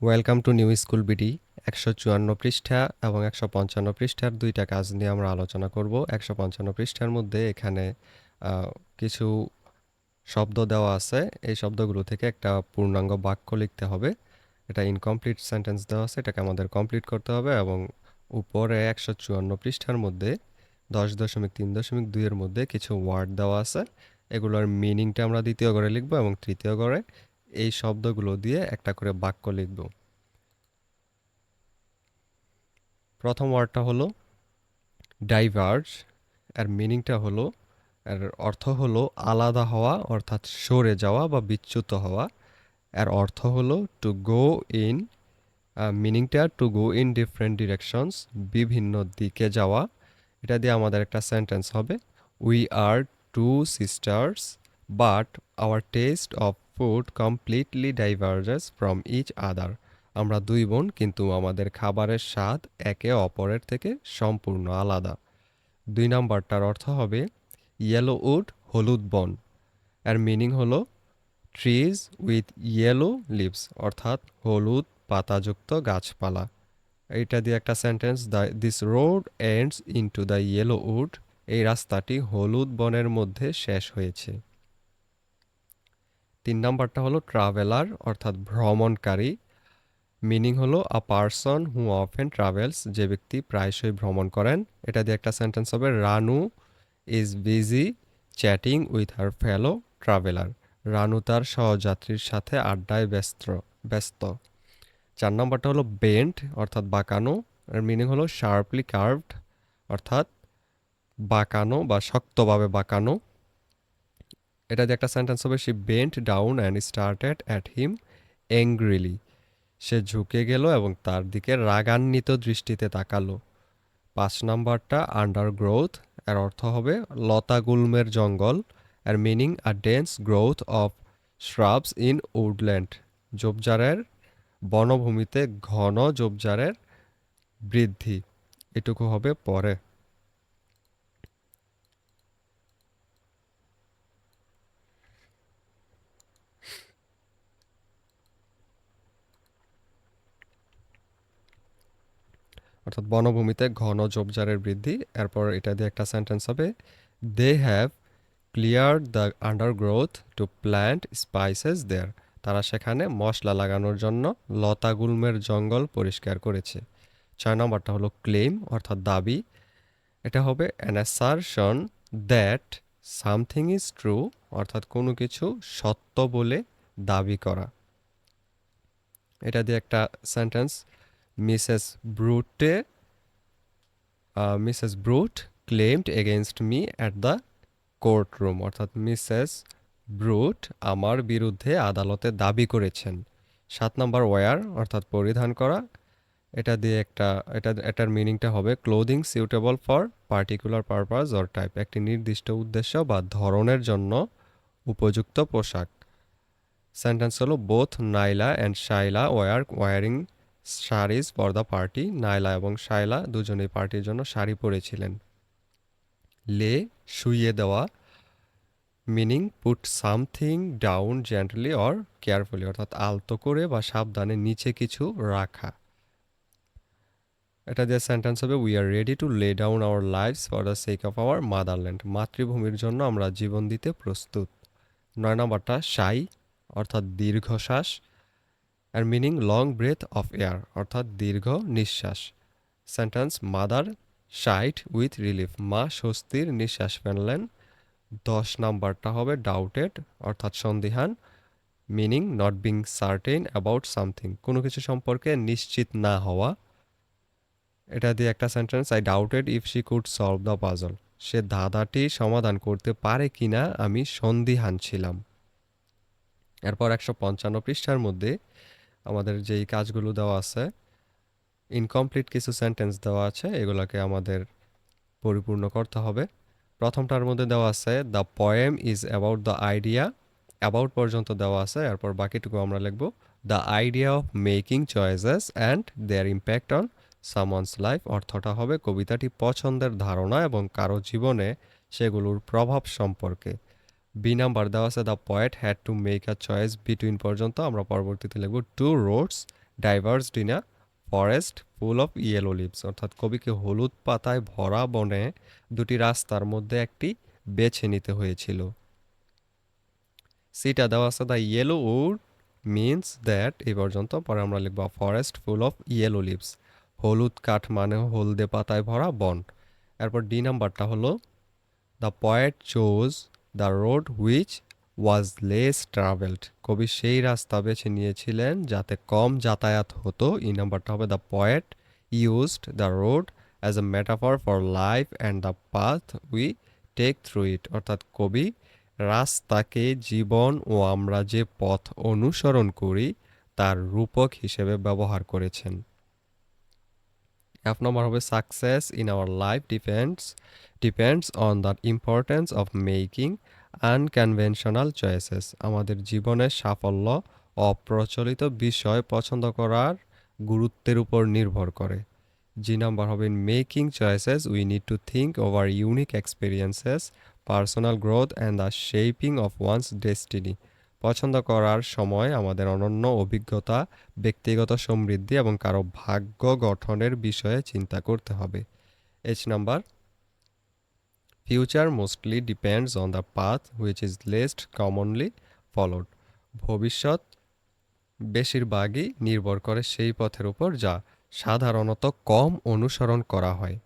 Welcome to new school BD একশো চুয়ান্ন পৃষ্ঠা এবং একশো পঞ্চান্ন পৃষ্ঠার দুইটা কাজ নিয়ে আমরা আলোচনা করব। একশো পঞ্চান্ন পৃষ্ঠার মধ্যে এখানে কিছু শব্দ দেওয়া আছে। এই শব্দগুলো থেকে একটা পূর্ণাঙ্গ বাক্য লিখতে হবে। এটা ইনকমপ্লিট সেন্টেন্স দেওয়া আছে। এটাকে আমাদের কমপ্লিট করতে হবে এবং উপরে একশো চুয়ান্ন পৃষ্ঠার মধ্যে, দশ দশমিক তিন দশমিক দুইয়ের মধ্যে কিছু ওয়ার্ড দেওয়া আছে। এগুলোর মিনিংটা আমরা দ্বিতীয় ঘরে লিখব এবং তৃতীয় ঘরে এই শব্দগুলো দিয়ে একটা করে বাক্য লিখব। প্রথম ওয়ার্ডটা হলো ডাইভার্জ এর মিনিংটা হলো, এর অর্থ হলো আলাদা হওয়া, অর্থাৎ সরে যাওয়া বা বিচ্যুত হওয়া। এর অর্থ হলো টু গো ইন মিনিংটা to go in different directions বিভিন্ন দিকে যাওয়া। এটা দিয়ে আমাদের একটা সেন্টেন্স হবে we are two sisters but our taste of food completely diverges from each other আমরা দুই বোন, কিন্তু আমাদের খাবারের স্বাদ একে অপরের থেকে সম্পূর্ণ আলাদা। দুই নাম্বারটার অর্থ হবে ইয়েলো উড হলুদ বন। এর মিনিং হলো ট্রিজ উইথ ইয়েলো লিভস অর্থাৎ হলুদ পাতাযুক্ত গাছপালা। এইটা দিয়ে একটা sentence the this road ends into the yellow wood এই রাস্তাটি হলুদ বনের মধ্যে শেষ হয়েছে। তিন নাম্বারটা হলো ট্রাভেলার অর্থাৎ ভ্রমণকারী। মিনিং হলো a person who often travels যে ব্যক্তি প্রায়শই ভ্রমণ করেন। এটা দিয়ে একটা সেন্টেন্স হবে, Ranu is busy chatting with her fellow traveller Ranu তার সহযাত্রীর সাথে আড্ডায় ব্যস্ত ব্যস্ত। চার নম্বরটা হলো বেন্ট অর্থাৎ বাঁকানো। এর মিনিং হলো শার্পলি কার্ভড অর্থাৎ বাঁকানো বা শক্তভাবে বাঁকানো। এটা দিয়ে একটা সেন্টেন্স হবে she bent down and started at him angrily সে ঝুঁকে গেল এবং তার দিকে রাগান্বিত দৃষ্টিতে তাকালো। পাঁচ নাম্বারটা আন্ডার গ্রোথ এর অর্থ হবে লতা গুল্মের জঙ্গল, এর meaning a dense growth of shrubs in woodland জোবজারের বনভূমিতে ঘন জোবজারের বৃদ্ধি। এটুকু হবে পরে। অর্থাৎ বনভূমিতে ঘন ঝোপঝাড়ের বৃদ্ধি, এরপর এটা দিয়ে একটা সেন্টেন্স হবে they have clear the undergrowth to plant spices there তারা সেখানে মশলা লাগানোর জন্য লতা গুল্মের জঙ্গল পরিষ্কার করেছে। ছয় নম্বরটা হলো ক্লেম অর্থাৎ দাবি। এটা হবে an assertion that something is true অর্থাৎ কোনো কিছু সত্য বলে দাবি করা। এটা দিয়ে একটা sentence Mrs Brute Mrs Brute claimed against me at the court room অর্থাৎ মিসেস ব্রুট আমার বিরুদ্ধে আদালতে দাবি করেছেন। সাত নম্বর ওয়ার অর্থাৎ পরিধান করা, এটা দিয়ে একটা, এটা, এটার মিনিংটা হবে clothing suitable for particular purpose or type একটি নির্দিষ্ট উদ্দেশ্য বা ধরনের জন্য উপযুক্ত পোশাক। সেন্টেন্স হলো both Naila and Shaila were wearing saris for the party Naila এবং শাইলা দুজনেই পার্টির জন্য শাড়ি পরেছিলেন। লে, শুইয়ে দেওয়া, meaning, put something down gently or carefully, অর্থাৎ আলতো করে বা সাবধানে নিচে কিছু রাখা। এটা দিয়ে সেন্টেন্স হবে we are ready to lay down our lives for the sake of our motherland মাতৃভূমির জন্য আমরা জীবন দিতে প্রস্তুত। নয় নম্বরটা সাই অর্থাৎ দীর্ঘশ্বাস। আর meaning long breath of air অর্থাৎ দীর্ঘ নিঃশ্বাস। Sentence mother sighed with relief মা স্বস্তির নিঃশ্বাস ফেললেন। দশ নাম্বারটা হবে ডাউটেড অর্থাৎ সন্দিহান। Meaning not being certain about something কোনো কিছু সম্পর্কে নিশ্চিত না হওয়া। এটা দিয়ে একটা sentence I doubted if she could solve the puzzle সে ধাঁধাটি সমাধান করতে পারে কিনা আমি সন্দিহান ছিলাম। এরপর একশো পঞ্চান্ন পৃষ্ঠার মধ্যে আমাদের যেই কাজগুলো দেওয়া আছে ইনকমপ্লিট কিছু সেন্টেন্স দেওয়া আছে, এগুলোকে আমাদের পরিপূর্ণ করতে হবে। প্রথমটার মধ্যে দেওয়া আছে the poem is about the idea about পর্যন্ত দেওয়া আছে, এরপর বাকিটুকু আমরা লিখব the idea of making choices and their impact on someone's life অর্থটা হবে কবিতাটি পছন্দের ধারণা এবং কারও জীবনে সেগুলোর প্রভাব সম্পর্কে। বি নাম্বার দেওয়া আছে the poet had to make a choice between পর্যন্ত আমরা পরবর্তীতে লিখব two roads diverse a forest full of yellow leaves অর্থাৎ কবিকে হলুদ পাতায় ভরা বনে দুটি রাস্তার মধ্যে একটি বেছে নিতে হয়েছিল। সিটা দেওয়া আছে the yellow wood means that এই পর্যন্ত, পরে আমরা লিখব forest full of yellow leaves হলুদ কাঠ মানে হলদে পাতায় ভরা বন। এরপর ডি নাম্বারটা হলো the poet chose the road which was less travelled. কবি সেই রাস্তা বেছে নিয়েছিলেন যাতে কম যাতায়াত হতো। এই নাম্বারটা হবে the poet used the road as a metaphor for life and the path we take through it. অর্থাৎ কবি, রাস্তাকে জীবন ও আমরা যে পথ অনুসরণ করি, তার রূপক হিসেবে ব্যবহার করেছেন। এক নম্বর হবে success in our life depends depends on the importance of making unconventional choices আমাদের জীবনের সাফল্য অপ্রচলিত বিষয় পছন্দ করার গুরুত্বের উপর নির্ভর করে। জি নাম্বার হবে making choices we need to think over unique experiences personal growth and the shaping of one's destiny পছন্দ করার সময় আমাদের অনন্য অভিজ্ঞতা, ব্যক্তিগত সমৃদ্ধি এবং কারও ভাগ্য গঠনের বিষয়ে চিন্তা করতে হবে। H number future mostly depends on the path which is least commonly followed ভবিষ্যৎ বেশিরভাগই নির্ভর করে সেই পথের উপর যা সাধারণত কম অনুসরণ করা হয়।